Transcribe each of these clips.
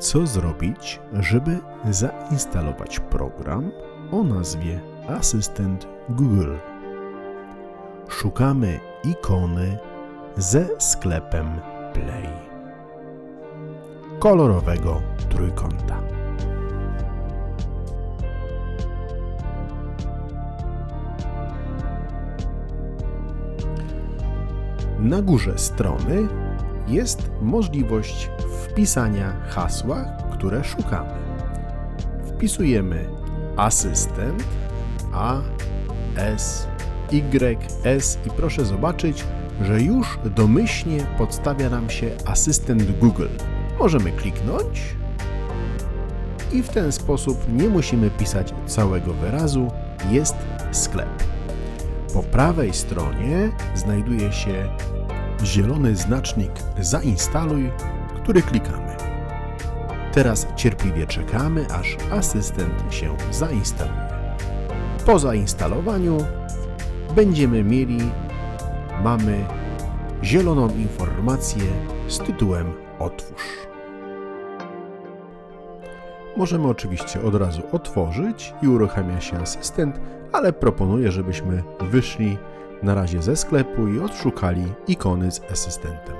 Co zrobić, żeby zainstalować program o nazwie Asystent Google? Szukamy ikony ze sklepem Play. Kolorowego trójkąta. Na górze strony jest możliwość wpisania hasła, które szukamy. Wpisujemy asystent A, S, Y, S i proszę zobaczyć, że już domyślnie podstawia nam się asystent Google. Możemy kliknąć i w ten sposób nie musimy pisać całego wyrazu, jest sklep. Po prawej stronie znajduje się zielony znacznik Zainstaluj, który klikamy. Teraz cierpliwie czekamy, aż asystent się zainstaluje. Po zainstalowaniu będziemy mieli, mamy zieloną informację z tytułem Otwórz. Możemy oczywiście od razu otworzyć i uruchamia się asystent, ale proponuję, żebyśmy wyszli na razie ze sklepu i odszukali ikony z asystentem.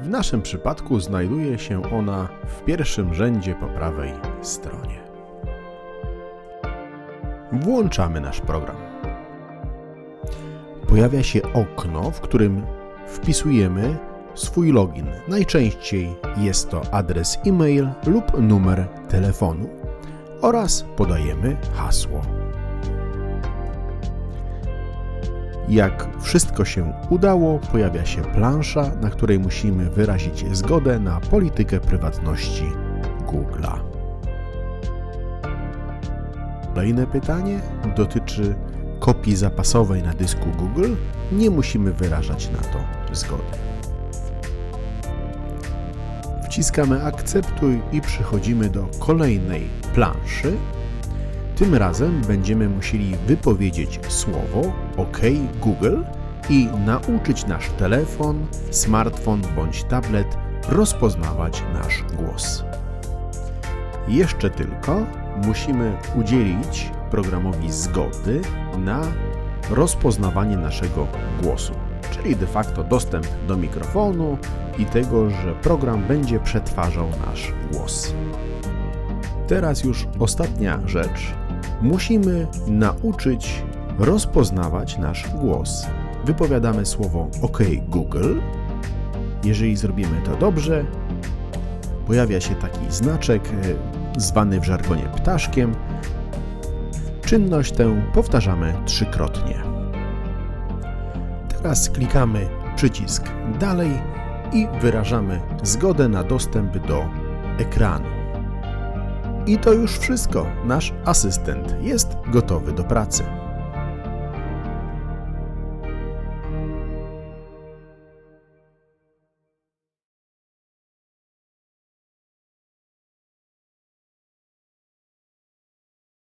W naszym przypadku znajduje się ona w pierwszym rzędzie po prawej stronie. Włączamy nasz program. Pojawia się okno, w którym wpisujemy swój login. Najczęściej jest to adres e-mail lub numer telefonu oraz podajemy hasło. Jak wszystko się udało, pojawia się plansza, na której musimy wyrazić zgodę na politykę prywatności Google'a. Kolejne pytanie dotyczy kopii zapasowej na dysku Google. Nie musimy wyrażać na to zgody. Wciskamy akceptuj i przechodzimy do kolejnej planszy. Tym razem będziemy musieli wypowiedzieć słowo OK Google i nauczyć nasz telefon, smartfon bądź tablet rozpoznawać nasz głos. Jeszcze tylko musimy udzielić programowi zgody na rozpoznawanie naszego głosu, czyli de facto dostęp do mikrofonu i tego, że program będzie przetwarzał nasz głos. Teraz już ostatnia rzecz. Musimy nauczyć rozpoznawać nasz głos. Wypowiadamy słowo OK Google. Jeżeli zrobimy to dobrze, pojawia się taki znaczek e, zwany w żargonie ptaszkiem. Czynność tę powtarzamy trzykrotnie. Teraz klikamy przycisk Dalej i wyrażamy zgodę na dostęp do ekranu. I to już wszystko. Nasz asystent jest gotowy do pracy.